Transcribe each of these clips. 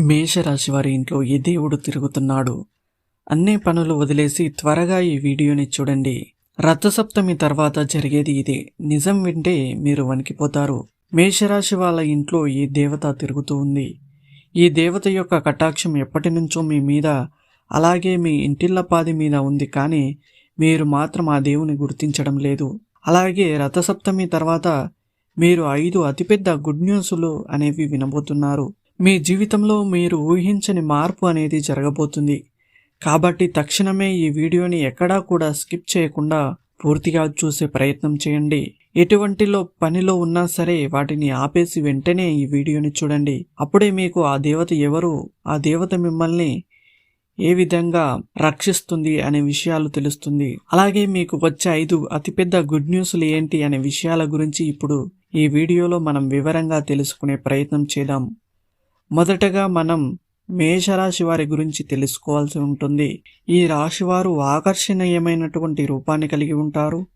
మేషరాశి వారి ఇంట్లో ఈ దేవుడు తిరుగుతున్నాడు? అన్ని పనులు వదిలేసి త్వరగా ఈ వీడియోని చూడండి. రథసప్తమి తర్వాత జరిగేది ఇదే. నిజం వింటే మీరు వణికిపోతారు. మేషరాశి వాళ్ళ ఇంట్లో ఈ దేవత తిరుగుతూ ఉంది? ఈ దేవత యొక్క కటాక్షం ఎప్పటి నుంచో మీ మీద అలాగే మీ ఇంటిల్లపాది మీద ఉంది కానీ మీరు మాత్రం ఆ దేవుని గుర్తించడం లేదు. అలాగే రథసప్తమి తర్వాత మీరు ఐదు అతిపెద్ద గుడ్ న్యూస్లు అనేవి వినబోతున్నారు. మీ జీవితంలో మీరు ఊహించని మార్పు అనేది జరగబోతుంది. కాబట్టి తక్షణమే ఈ వీడియోని ఎక్కడా కూడా స్కిప్ చేయకుండా పూర్తిగా చూసే ప్రయత్నం చేయండి. ఎటువంటిలో పనిలో ఉన్నా సరే వాటిని ఆపేసి వెంటనే ఈ వీడియోని చూడండి. అప్పుడే మీకు ఆ దేవత ఎవరు ఆ దేవత మిమ్మల్ని ఏ విధంగా రక్షిస్తుంది అనే విషయాలు తెలుస్తుంది. అలాగే మీకు వచ్చే ఐదు అతిపెద్ద గుడ్ న్యూస్లు ఏంటి అనే విషయాల గురించి ఇప్పుడు ఈ వీడియోలో మనం వివరంగా తెలుసుకునే ప్రయత్నం చేద్దాం. మొదటగా మనం మేషరాశి వారి గురించి తెలుసుకోవాల్సి ఉంటుంది. ఈ రాశివారు ఆకర్షణీయమైనటువంటి రూపాన్ని కలిగి ఉంటారు.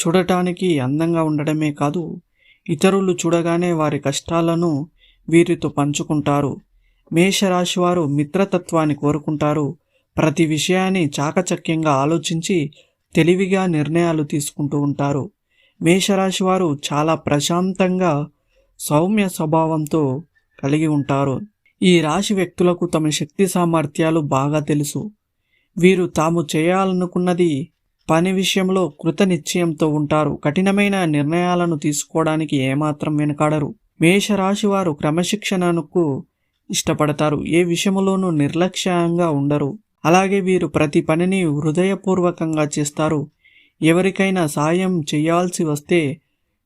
చూడటానికి అందంగా ఉండడమే కాదు ఇతరులు చూడగానే వారి కష్టాలను వీరితో పంచుకుంటారు. మేషరాశి వారు మిత్రతత్వాన్ని కోరుకుంటారు. ప్రతి విషయాన్ని చాకచక్యంగా ఆలోచించి తెలివిగా నిర్ణయాలు తీసుకుంటూ ఉంటారు. మేషరాశి వారు చాలా ప్రశాంతంగా సౌమ్య స్వభావంతో కలిగి ఉంటారు? ఈ రాశి వ్యక్తులకు తమ శక్తి సామర్థ్యాలు బాగా తెలుసు. వీరు తాము చేయాలనుకున్నది పని విషయంలో కృత నిశ్చయంతో ఉంటారు. కఠినమైన నిర్ణయాలను తీసుకోవడానికి ఏమాత్రం వెనకాడరు. మేషరాశి వారు క్రమశిక్షణకు ఇష్టపడతారు. ఏ విషయంలోనూ నిర్లక్ష్యంగా ఉండరు. అలాగే వీరు ప్రతి పనిని హృదయపూర్వకంగా చేస్తారు. ఎవరికైనా సాయం చేయాల్సి వస్తే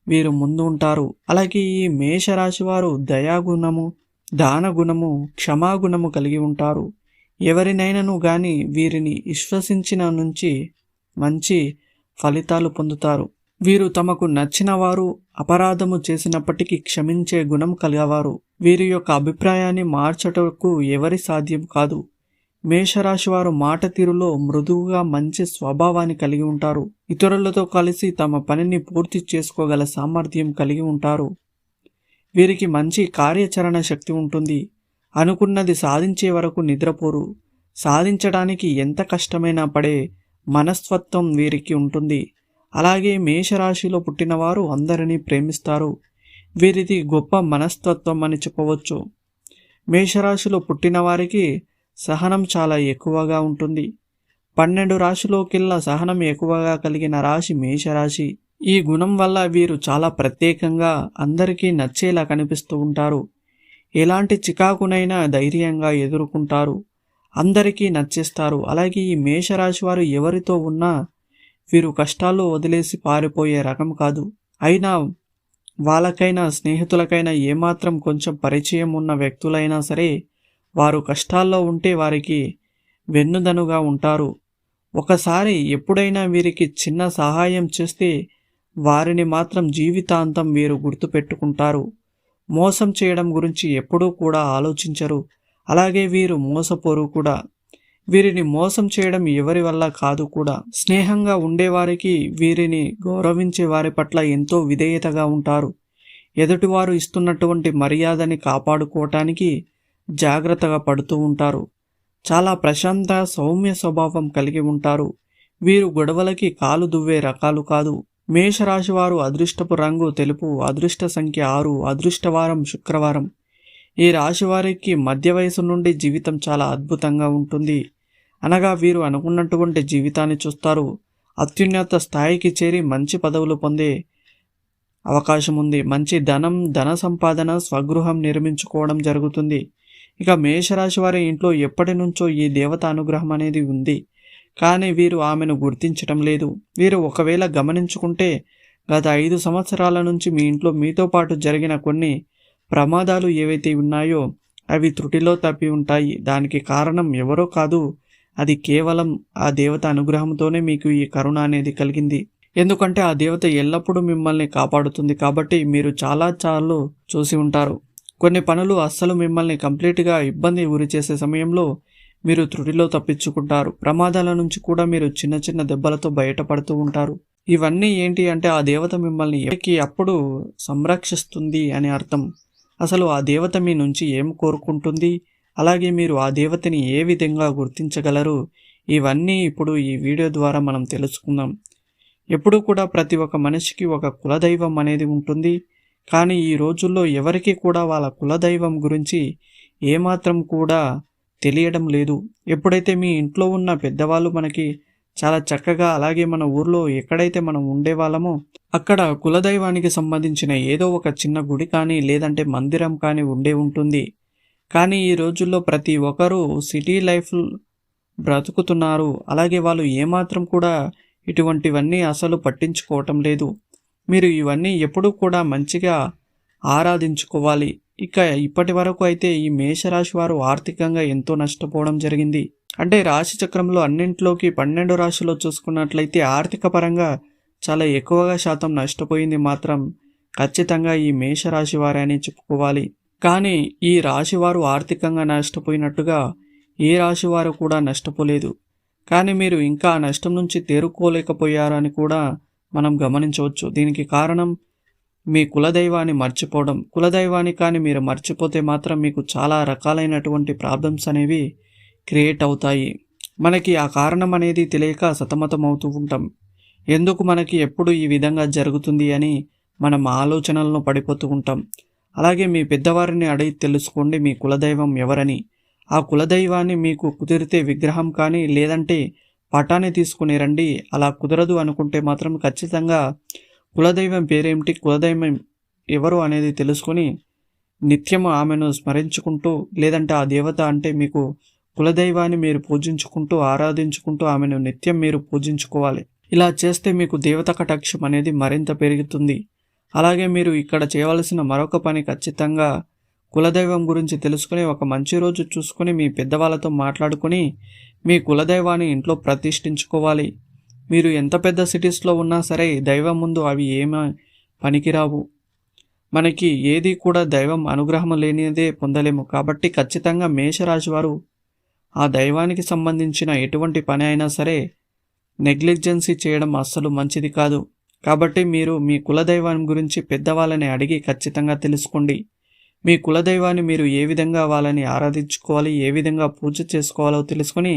వీరు ముందు ఉంటారు. అలాగే ఈ మేషరాశి వారు దయాగుణము దానగుణము క్షమాగుణము కలిగి ఉంటారు. ఎవరినైనాను గాని వీరిని విశ్వసించిన నుంచి మంచి ఫలితాలు పొందుతారు. వీరు తమకు నచ్చిన వారు అపరాధము చేసినప్పటికీ క్షమించే గుణం కలిగేవారు. వీరి యొక్క అభిప్రాయాన్ని మార్చటకు ఎవరి సాధ్యం కాదు. మేషరాశి వారు మాట తీరులో మృదువుగా మంచి స్వభావాన్ని కలిగి ఉంటారు. ఇతరులతో కలిసి తమ పనిని పూర్తి చేసుకోగల సామర్థ్యం కలిగి ఉంటారు. వీరికి మంచి కార్యాచరణ శక్తి ఉంటుంది. అనుకున్నది సాధించే వరకు నిద్రపోరు. సాధించడానికి ఎంత కష్టమైనా పడే మనస్తత్వం వీరికి ఉంటుంది. అలాగే మేషరాశిలో పుట్టినవారు అందరినీ ప్రేమిస్తారు. వీరిది గొప్ప మనస్తత్వం అని చెప్పవచ్చు. మేషరాశిలో పుట్టిన వారికి సహనం చాలా ఎక్కువగా ఉంటుంది. పన్నెండు రాశిలోకెల్లా సహనం ఎక్కువగా కలిగిన రాశి మేషరాశి. ఈ గుణం వల్ల వీరు చాలా ప్రత్యేకంగా అందరికీ నచ్చేలా కనిపిస్తూ ఉంటారు. ఎలాంటి చికాకునైనా ధైర్యంగా ఎదుర్కొంటారు. అందరికీ నచ్చేస్తారు. అలాగే ఈ మేషరాశి వారు ఎవరితో ఉన్నా వీరు కష్టాలు వదిలేసి పారిపోయే రకం కాదు. అయినా వాళ్ళకైనా స్నేహితులకైనా ఏమాత్రం కొంచెం పరిచయం ఉన్న వ్యక్తులైనా సరే వారు కష్టాల్లో ఉంటే వారికి వెన్నుదనుగా ఉంటారు. ఒకసారి ఎప్పుడైనా వీరికి చిన్న సహాయం చేస్తే వారిని మాత్రం జీవితాంతం వీరు గుర్తుపెట్టుకుంటారు. మోసం చేయడం గురించి ఎప్పుడూ కూడా ఆలోచించరు. అలాగే వీరు మోసపోరు కూడా. వీరిని మోసం చేయడం ఎవరి వల్ల కాదు కూడా. స్నేహంగా ఉండేవారికి వీరిని గౌరవించే వారి పట్ల ఎంతో విధేయతగా ఉంటారు. ఎదుటివారు ఇస్తున్నటువంటి మర్యాదని కాపాడుకోవటానికి జాగ్రత్తగా పడుతూ ఉంటారు. చాలా ప్రశాంత సౌమ్య స్వభావం కలిగి ఉంటారు. వీరు గొడవలకి కాలు దువ్వే రకాలు కాదు. మేషరాశి వారు అదృష్టపు రంగు తెలుపు అదృష్ట సంఖ్య ఆరు అదృష్టవారం శుక్రవారం. ఈ రాశి వారికి మధ్య వయసు నుండి జీవితం చాలా అద్భుతంగా ఉంటుంది. అనగా వీరు అనుకున్నటువంటి జీవితాన్ని చూస్తారు. అత్యున్నత స్థాయికి చేరి మంచి పదవులు పొందే అవకాశం ఉంది. మంచి ధనం ధన సంపాదన స్వగృహం నిర్మించుకోవడం జరుగుతుంది. ఇక మేషరాశి వారి ఇంట్లో ఎప్పటి నుంచో ఈ దేవత అనుగ్రహం అనేది ఉంది. కానీ వీరు ఆమెను గుర్తించటం లేదు. వీరు ఒకవేళ గమనించుకుంటే గత ఐదు సంవత్సరాల నుంచి మీ ఇంట్లో మీతో పాటు జరిగిన కొన్ని ప్రమాదాలు ఏవైతే ఉన్నాయో అవి త్రుటిలో తప్పి ఉంటాయి. దానికి కారణం ఎవరో కాదు. అది కేవలం ఆ దేవత అనుగ్రహంతోనే మీకు ఈ కరుణ అనేది కలిగింది. ఎందుకంటే ఆ దేవత ఎల్లప్పుడూ మిమ్మల్ని కాపాడుతుంది కాబట్టి మీరు చాలా చాలు చూసి ఉంటారు. కొన్ని పనులు అస్సలు మిమ్మల్ని కంప్లీట్గా ఇబ్బంది గురి చేసే సమయంలో మీరు త్రుటిలో తప్పించుకుంటారు. ప్రమాదాల నుంచి కూడా మీరు చిన్న చిన్న దెబ్బలతో బయటపడుతూ ఉంటారు. ఇవన్నీ ఏంటి అంటే ఆ దేవత మిమ్మల్ని ఎప్పటికీ అప్పుడు సంరక్షిస్తుంది అని అర్థం. అసలు ఆ దేవత మీ నుంచి ఏం కోరుకుంటుంది? అలాగే మీరు ఆ దేవతని ఏ విధంగా గుర్తించగలరు? ఇవన్నీ ఇప్పుడు ఈ వీడియో ద్వారా మనం తెలుసుకుందాం. ఎప్పుడూ కూడా ప్రతి ఒక్క మనిషికి ఒక కులదైవం అనేది ఉంటుంది. కానీ ఈ రోజుల్లో ఎవరికి కూడా వాళ్ళ కులదైవం గురించి ఏమాత్రం కూడా తెలియడం లేదు. ఎప్పుడైతే మీ ఇంట్లో ఉన్న పెద్దవాళ్ళు మనకి చాలా చక్కగా అలాగే మన ఊర్లో ఎక్కడైతే మనం ఉండేవాళ్ళమో అక్కడ కులదైవానికి సంబంధించిన ఏదో ఒక చిన్న గుడి కానీ లేదంటే మందిరం కానీ ఉండే ఉంటుంది. కానీ ఈ రోజుల్లో ప్రతి ఒక్కరూ సిటీ లైఫ్ బ్రతుకుతున్నారు. అలాగే వాళ్ళు ఏమాత్రం కూడా ఇటువంటివన్నీ అసలు పట్టించుకోవటం లేదు. మీరు ఇవన్నీ ఎప్పుడూ కూడా మంచిగా ఆరాధించుకోవాలి. ఇక ఇప్పటి వరకు అయితే ఈ మేషరాశి వారు ఆర్థికంగా ఎంతో నష్టపోవడం జరిగింది. అంటే రాశి చక్రంలో అన్నింటిలోకి పన్నెండు రాశిలో చూసుకున్నట్లయితే ఆర్థిక పరంగా చాలా ఎక్కువగా శాతం నష్టపోయింది మాత్రం ఖచ్చితంగా ఈ మేషరాశి వారే అని చెప్పుకోవాలి. కానీ ఈ రాశివారు ఆర్థికంగా నష్టపోయినట్టుగా ఏ రాశివారు కూడా నష్టపోలేదు. కానీ మీరు ఇంకా ఆ నష్టం నుంచి తేరుకోలేకపోయారని కూడా మనం గమనించవచ్చు. దీనికి కారణం మీ కులదైవాన్ని మర్చిపోవడం. కులదైవాన్ని కానీ మీరు మర్చిపోతే మాత్రం మీకు చాలా రకాలైనటువంటి ప్రాబ్లమ్స్ అనేవి క్రియేట్ అవుతాయి. మనకి ఆ కారణం అనేది తెలియక సతమతం అవుతూ ఉంటాం. ఎందుకు మనకి ఎప్పుడు ఈ విధంగా జరుగుతుంది అని మనం ఆలోచనలను పడిపోతూ ఉంటాం. అలాగే మీ పెద్దవారిని అడిగి తెలుసుకోండి మీ కులదైవం ఎవరని. ఆ కులదైవాన్ని మీకు కుదిరితే విగ్రహం కానీ లేదంటే పటాన్ని తీసుకుని రండి. అలా కుదరదు అనుకుంటే మాత్రం ఖచ్చితంగా కులదైవం పేరేమిటి కులదైవం ఎవరు అనేది తెలుసుకొని నిత్యం ఆమెను స్మరించుకుంటూ లేదంటే ఆ దేవత అంటే మీకు కులదైవాన్ని మీరు పూజించుకుంటూ ఆరాధించుకుంటూ ఆమెను నిత్యం మీరు పూజించుకోవాలి. ఇలా చేస్తే మీకు దేవత కటాక్షం అనేది మరింత పెరుగుతుంది. అలాగే మీరు ఇక్కడ చేయవలసిన మరొక పని ఖచ్చితంగా కులదైవం గురించి తెలుసుకుని ఒక మంచి రోజు చూసుకుని మీ పెద్దవాళ్ళతో మాట్లాడుకుని మీ కులదైవాన్ని ఇంట్లో ప్రతిష్ఠించుకోవాలి. మీరు ఎంత పెద్ద సిటీస్లో ఉన్నా సరే దైవం ముందు అవి ఏమీ పనికిరావు. మనకి ఏది కూడా దైవం అనుగ్రహం లేనిదే పొందలేము. కాబట్టి ఖచ్చితంగా మేషరాశి వారు ఆ దైవానికి సంబంధించిన ఎటువంటి పని అయినా సరే నెగ్లిజెన్సీ చేయడం అస్సలు మంచిది కాదు. కాబట్టి మీరు మీ కులదైవం గురించి పెద్దవాళ్ళని అడిగి ఖచ్చితంగా తెలుసుకోండి. మీ కులదైవాన్ని మీరు ఏ విధంగా వాళ్ళని ఆరాధించుకోవాలి ఏ విధంగా పూజ చేసుకోవాలో తెలుసుకొని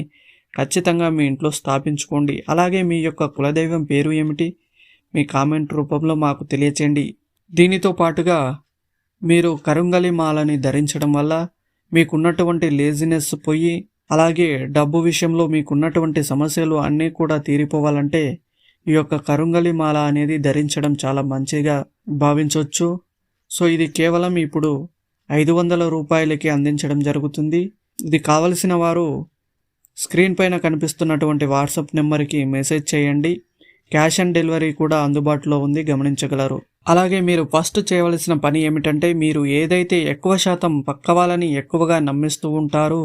ఖచ్చితంగా మీ ఇంట్లో స్థాపించుకోండి. అలాగే మీ యొక్క కులదైవం పేరు ఏమిటి? మీ కామెంట్ రూపంలో మాకు తెలియచేయండి. దీనితో పాటుగా మీరు కరుంగలి మాలని ధరించడం వల్ల మీకున్నటువంటి లేజినెస్ పోయి అలాగే డబ్బు విషయంలో మీకున్నటువంటి సమస్యలు అన్నీ కూడా తీరిపోవాలంటే ఈ యొక్క కరుంగలి మాల అనేది ధరించడం చాలా మంచిగా భావించవచ్చు. సో ఇది కేవలం ఇప్పుడు ఐదు వందల రూపాయలకి అందించడం జరుగుతుంది. ఇది కావలసిన వారు స్క్రీన్ పైన కనిపిస్తున్నటువంటి వాట్సాప్ నెంబర్కి మెసేజ్ చేయండి. క్యాష్ ఆన్ డెలివరీ కూడా అందుబాటులో ఉంది గమనించగలరు. అలాగే మీరు ఫస్ట్ చేయవలసిన పని ఏమిటంటే మీరు ఏదైతే ఎక్కువ శాతం పక్క వాళ్ళని ఎక్కువగా నమ్మిస్తూ ఉంటారో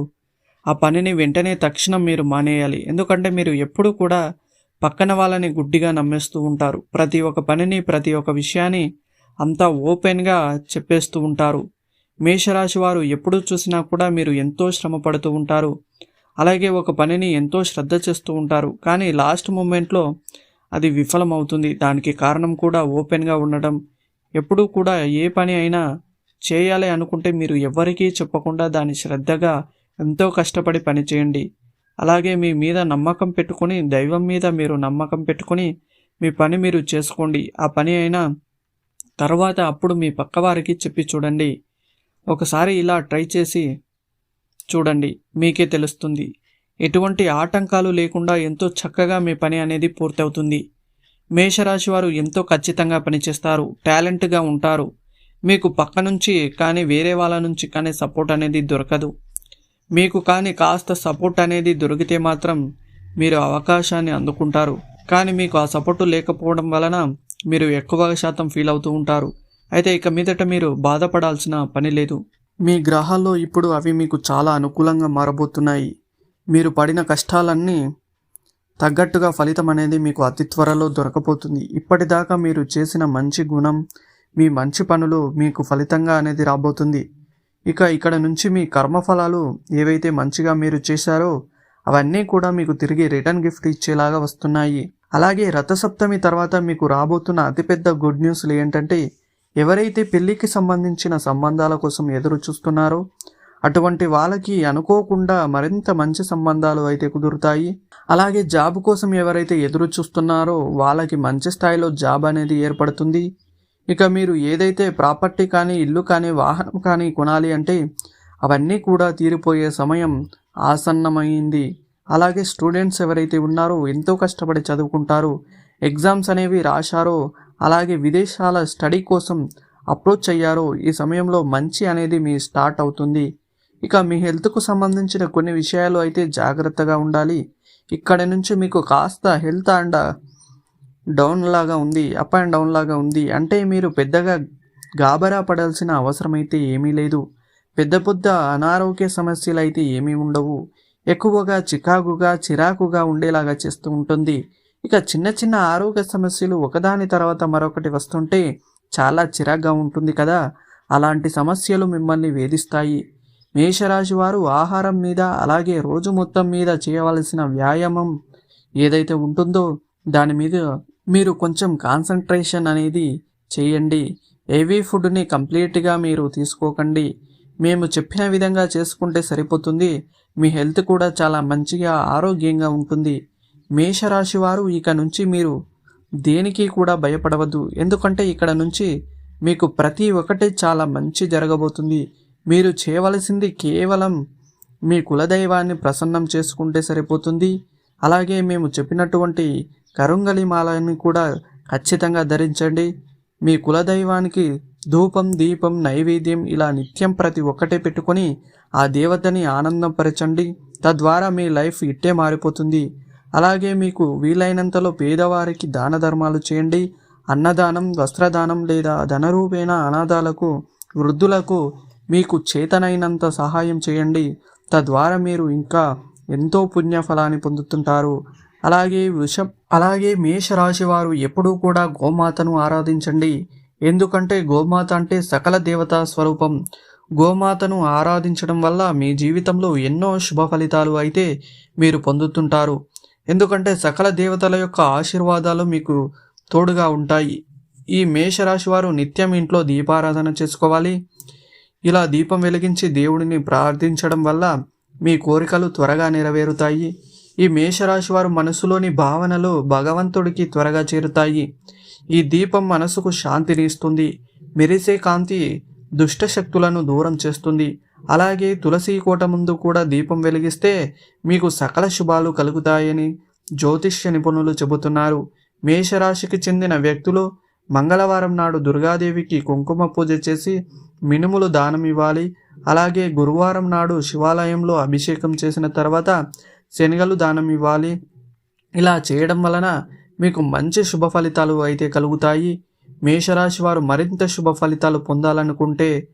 ఆ పనిని వెంటనే తక్షణం మీరు మానేయాలి. ఎందుకంటే మీరు ఎప్పుడూ కూడా పక్కన వాళ్ళని గుడ్డిగా నమ్మేస్తూ ఉంటారు. ప్రతి ఒక్క పనిని ప్రతి ఒక్క విషయాన్ని అంతా ఓపెన్గా చెప్పేస్తూ ఉంటారు. మేషరాశి వారు ఎప్పుడు చూసినా కూడా మీరు ఎంతో శ్రమ పడుతూ ఉంటారు. అలాగే ఒక పనిని ఎంతో శ్రద్ధ చేస్తూ ఉంటారు. కానీ లాస్ట్ మూమెంట్లో అది విఫలమవుతుంది. దానికి కారణం కూడా ఓపెన్గా ఉండడం. ఎప్పుడూ కూడా ఏ పని అయినా చేయాలి అనుకుంటే మీరు ఎవరికీ చెప్పకుండా దాన్ని శ్రద్ధగా ఎంతో కష్టపడి పనిచేయండి అలాగే మీ మీద నమ్మకం పెట్టుకొని దైవం మీద మీరు నమ్మకం పెట్టుకొని మీ పని మీరు చేసుకోండి. ఆ పని అయినా తర్వాత అప్పుడు మీ పక్కవారికి చెప్పి చూడండి. ఒకసారి ఇలా ట్రై చేసి చూడండి. మీకే తెలుస్తుంది. ఎటువంటి ఆటంకాలు లేకుండా ఎంతో చక్కగా మీ పని అనేది పూర్తవుతుంది. మేషరాశి వారు ఎంతో ఖచ్చితంగా పనిచేస్తారు. టాలెంట్గా ఉంటారు. మీకు పక్క నుంచి కానీ వేరే వాళ్ళ నుంచి కానీ సపోర్ట్ అనేది దొరకదు. మీకు కానీ కాస్త సపోర్ట్ అనేది దొరికితే మాత్రం మీరు అవకాశాన్ని అందుకుంటారు. కానీ మీకు ఆ సపోర్టు లేకపోవడం వలన మీరు ఎక్కువ శాతం ఫీల్ అవుతూ ఉంటారు. అయితే ఇక మీదట మీరు బాధపడాల్సిన పని లేదు. మీ గ్రహాల్లో ఇప్పుడు అవి మీకు చాలా అనుకూలంగా మారబోతున్నాయి. మీరు పడిన కష్టాలన్నీ తగ్గట్టుగా ఫలితం అనేది మీకు అతి త్వరలో దొరకపోతుంది ఇప్పటిదాకా మీరు చేసిన మంచి గుణం మీ మంచి పనులు మీకు ఫలితంగా అనేది రాబోతుంది. ఇక ఇక్కడ నుంచి మీ కర్మఫలాలు ఏవైతే మంచిగా మీరు చేశారో అవన్నీ కూడా మీకు తిరిగి రిటర్న్ గిఫ్ట్ ఇచ్చేలాగా వస్తున్నాయి. అలాగే రథసప్తమి తర్వాత మీకు రాబోతున్న అతిపెద్ద గుడ్ న్యూస్లు ఏంటంటే ఎవరైతే పెళ్ళికి సంబంధించిన సంబంధాల కోసం ఎదురు చూస్తున్నారో అటువంటి వాళ్ళకి అనుకోకుండా మరింత మంచి సంబంధాలు అయితే కుదురుతాయి. అలాగే జాబ్ కోసం ఎవరైతే ఎదురు చూస్తున్నారో వాళ్ళకి మంచి స్థాయిలో జాబ్ అనేది ఏర్పడుతుంది. ఇక మీరు ఏదైతే ప్రాపర్టీ కానీ ఇల్లు కానీ వాహనం కానీ కొనాలి అంటే అవన్నీ కూడా తీరిపోయే సమయం ఆసన్నమైంది. అలాగే స్టూడెంట్స్ ఎవరైతే ఉన్నారో ఎంతో కష్టపడి చదువుకుంటారో ఎగ్జామ్స్ అనేవి రాశారో అలాగే విదేశాల స్టడీ కోసం అప్రోచ్ అయ్యారో ఈ సమయంలో మంచి అనేది మీ స్టార్ట్ అవుతుంది. ఇక మీ హెల్త్కు సంబంధించిన కొన్ని విషయాలు అయితే జాగ్రత్తగా ఉండాలి. ఇక్కడ నుంచి మీకు కాస్త హెల్త్ అండ్ డౌన్ లాగా ఉంది అప్ అండ్ డౌన్ లాగా ఉంది అంటే మీరు పెద్దగా గాబరా పడాల్సిన అవసరం అయితే ఏమీ లేదు. పెద్ద పెద్ద అనారోగ్య సమస్యలు అయితే ఏమీ ఉండవు. ఎక్కువగా చికాకుగా చిరాకుగా ఉండేలాగా చేస్తూ ఉంటుంది. ఇక చిన్న చిన్న ఆరోగ్య సమస్యలు ఒకదాని తర్వాత మరొకటి వస్తుంటే చాలా చిరాగ్గా ఉంటుంది కదా. అలాంటి సమస్యలు మిమ్మల్ని వేధిస్తాయి. మేషరాశి వారు ఆహారం మీద అలాగే రోజు మొత్తం మీద చేయవలసిన వ్యాయామం ఏదైతే ఉంటుందో దాని మీద మీరు కొంచెం కాన్సన్ట్రేషన్ అనేది చేయండి. హెవీ ఫుడ్ని కంప్లీట్గా మీరు తీసుకోకండి. మేము చెప్పిన విధంగా చేసుకుంటే సరిపోతుంది. మీ హెల్త్ కూడా చాలా మంచిగా ఆరోగ్యంగా ఉంటుంది. మేషరాశి వారు ఇక నుంచి మీరు దేనికి కూడా భయపడవద్దు. ఎందుకంటే ఇక్కడ నుంచి మీకు ప్రతి ఒక్కటి చాలా మంచి జరగబోతుంది. మీరు చేయవలసింది కేవలం మీ కులదైవాన్ని ప్రసన్నం చేసుకుంటే సరిపోతుంది. అలాగే మేము చెప్పినటువంటి కరుంగలి మాలని కూడా ఖచ్చితంగా ధరించండి. మీ కులదైవానికి ధూపం దీపం నైవేద్యం ఇలా నిత్యం ప్రతి ఒక్కటే పెట్టుకొని ఆ దేవతని ఆనందపరచండి. తద్వారా మీ లైఫ్ ఇట్టే మారిపోతుంది. అలాగే మీకు వీలైనంతలో పేదవారికి దాన ధర్మాలు చేయండి. అన్నదానం వస్త్రదానం లేదా ధనరూపేణ అనాథాలకు వృద్ధులకు మీకు చేతనైనంత సహాయం చేయండి. తద్వారా మీరు ఇంకా ఎంతో పుణ్యఫలాన్ని పొందుతుంటారు. అలాగే వృష అలాగే మేషరాశి వారు ఎప్పుడూ కూడా గోమాతను ఆరాధించండి. ఎందుకంటే గోమాత అంటే సకల దేవతా స్వరూపం. గోమాతను ఆరాధించడం వల్ల మీ జీవితంలో ఎన్నో శుభ ఫలితాలు అయితే మీరు పొందుతుంటారు. ఎందుకంటే సకల దేవతల యొక్క ఆశీర్వాదాలు మీకు తోడుగా ఉంటాయి. ఈ మేషరాశి వారు నిత్యం ఇంట్లో దీపారాధన చేసుకోవాలి. ఇలా దీపం వెలిగించి దేవుడిని ప్రార్థించడం వల్ల మీ కోరికలు త్వరగా నెరవేరుతాయి. ఈ మేషరాశి వారు మనసులోని భావనలు భగవంతుడికి త్వరగా చేరుతాయి. ఈ దీపం మనసుకు శాంతిని ఇస్తుంది మెరిసే కాంతి దుష్ట శక్తులను దూరం చేస్తుంది. అలాగే తులసి కోట ముందు కూడా దీపం వెలిగిస్తే మీకు సకల శుభాలు కలుగుతాయని జ్యోతిష్య నిపుణులు చెబుతున్నారు. మేషరాశికి చెందిన వ్యక్తులు మంగళవారం నాడు దుర్గాదేవికి కుంకుమ పూజ చేసి మినుములు దానం ఇవ్వాలి. అలాగే గురువారం నాడు శివాలయంలో అభిషేకం చేసిన తర్వాత శనగలు దానం ఇవ్వాలి. ఇలా చేయడం వలన మీకు మంచి శుభ ఫలితాలు అయితే కలుగుతాయి. మేషరాశి వారు మరింత శుభ ఫలితాలు పొందాలనుకుంటే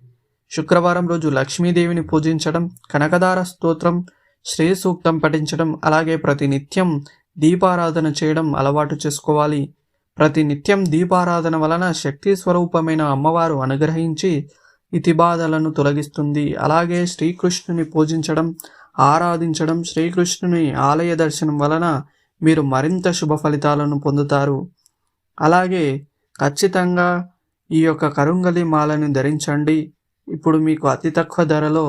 శుక్రవారం రోజు లక్ష్మీదేవిని పూజించడం కనకదార స్తోత్రం శ్రీ సూక్తం పఠించడం అలాగే ప్రతి నిత్యం దీపారాధన చేయడం అలవాటు చేసుకోవాలి. ప్రతి నిత్యం దీపారాధన వలన శక్తి స్వరూపమైన అమ్మవారు అనుగ్రహించి ఇతిబాధలను తొలగిస్తుంది. అలాగే శ్రీకృష్ణుని పూజించడం ఆరాధించడం శ్రీకృష్ణుని ఆలయ దర్శనం వలన మీరు మరింత శుభ ఫలితాలను పొందుతారు. అలాగే ఖచ్చితంగా ఈ యొక్క కరుంగలి మాలను ధరించండి. ఇప్పుడు మీకు అతి తక్కువ ధరలో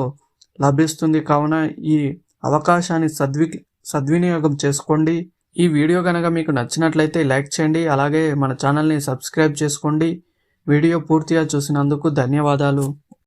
లభిస్తుంది. కావున ఈ అవకాశాన్ని సద్వి సద్వినియోగం చేసుకోండి. ఈ వీడియో కనుక మీకు నచ్చినట్లయితే లైక్ చేయండి. అలాగే మన ఛానల్ని సబ్స్క్రైబ్ చేసుకోండి. వీడియో పూర్తిగా చూసినందుకు ధన్యవాదాలు.